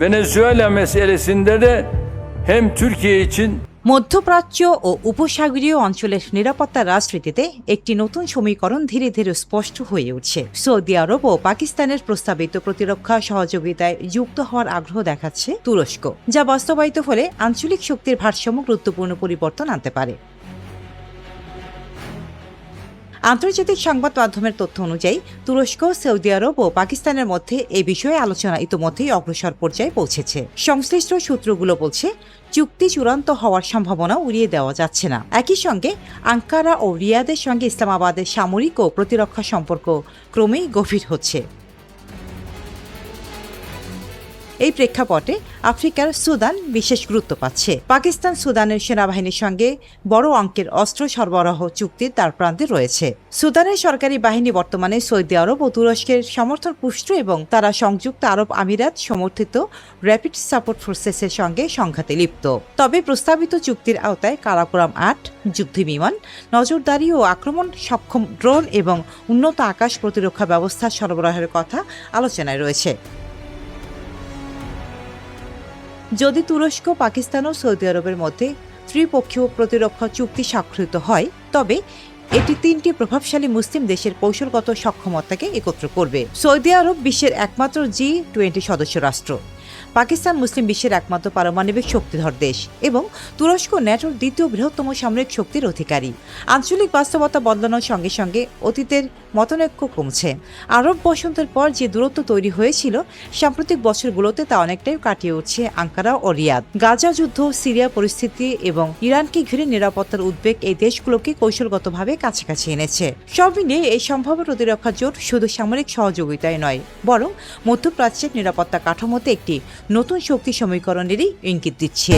Venezuela meselesinde de hem Türkiye için মধ্যপ্রাচ্য ও উপসাগরীয় অঞ্চলের নিরাপত্তা রাজনীতিতে একটি নতুন সমীকরণ ধীরে ধীরে স্পষ্ট হয়ে উঠছে। সৌদি আরব ও পাকিস্তানের প্রস্তাবিত প্রতিরক্ষা সহযোগিতায় যুক্ত হওয়ার আগ্রহ দেখাচ্ছে তুরস্ক, যা বাস্তবায়িত হলে আঞ্চলিক শক্তির ভারসাম্য গুরুত্বপূর্ণ পরিবর্তন আনতে পারে। আন্তর্জাতিক সংবাদ মাধ্যমের তথ্য অনুযায়ী, তুরস্ক, সৌদি আরব ও পাকিস্তানের মধ্যে এ বিষয়ে আলোচনা ইতোমধ্যেই অগ্রসর পর্যায়ে পৌঁছেছে। সংশ্লিষ্ট সূত্রগুলো বলছে, চুক্তি চূড়ান্ত হওয়ার সম্ভাবনা উড়িয়ে দেওয়া যাচ্ছে না। একই সঙ্গে, আঙ্কারা ও রিয়াদের সঙ্গে ইসলামাবাদের সামরিক ও প্রতিরক্ষা সম্পর্ক ক্রমেই গভীর হচ্ছে। এই প্রেক্ষাপটে আফ্রিকার সুদান বিশেষ গুরুত্ব পাচ্ছে। পাকিস্তান সুদানের সেনাবাহিনীর সঙ্গে বড় অঙ্কের অস্ত্র সরবরাহ চুক্তির তার প্রান্তে রয়েছে। সুদানের সরকারি বাহিনী বর্তমানে সৌদি আরব ও তুরস্কের সমর্থন পুষ্ট এবং তারা সংযুক্ত আরব আমিরাত সমর্থিত র্যাপিড সাপোর্ট ফোর্সেসের সঙ্গে সংঘাতে লিপ্ত। তবে প্রস্তাবিত চুক্তির আওতায় কারাকোরাম আট, যুদ্ধবিমান, নজরদারি ও আক্রমণ সক্ষম ড্রোন এবং উন্নত আকাশ প্রতিরক্ষা ব্যবস্থা সরবরাহের কথা আলোচনায় রয়েছে। যদি তুরস্ক, পাকিস্তান ও সৌদি আরবের মধ্যে ত্রিপক্ষীয় প্রতিরক্ষা চুক্তি স্বাক্ষরিত হয়, তবে এটি তিনটি প্রভাবশালী মুসলিম দেশের কৌশলগত সক্ষমতাকে একত্র করবে। সৌদি আরব বিশ্বের একমাত্র জি টোয়েন্টি সদস্য রাষ্ট্র। পাকিস্তান মুসলিম বিশ্বের একমাত্র পারমাণবিক শক্তিধর দেশ এবং তুরস্ক ন্যাটোর দ্বিতীয় বৃহত্তম সামরিক শক্তির অধিকারী। আঞ্চলিক বাস্তবতা বদলানোর সঙ্গে সঙ্গে অতীতের মতনৈক্য কমছে। আরব বসন্তের পর যে দূরত্ব তৈরি হয়েছিল, সাম্প্রতিক বছরগুলোতে তা অনেকটাই কাটিয়ে উঠছে আঙ্কারা ও রিয়াদ। গাজা যুদ্ধ, সিরিয়া পরিস্থিতি এবং ইরানকে ঘিরে নিরাপত্তার উদ্বেগ এই দেশগুলোকে কৌশলগতভাবে কাছাকাছি এনেছে। সব মিলিয়ে এই সম্ভাব্য প্রতিরক্ষা জোট শুধু সামরিক সহযোগিতায় নয়, বরং মধ্যপ্রাচ্যের নিরাপত্তা কাঠামোতে একটি নতুন শক্তি সমীকরণেরই ইঙ্গিত দিচ্ছে।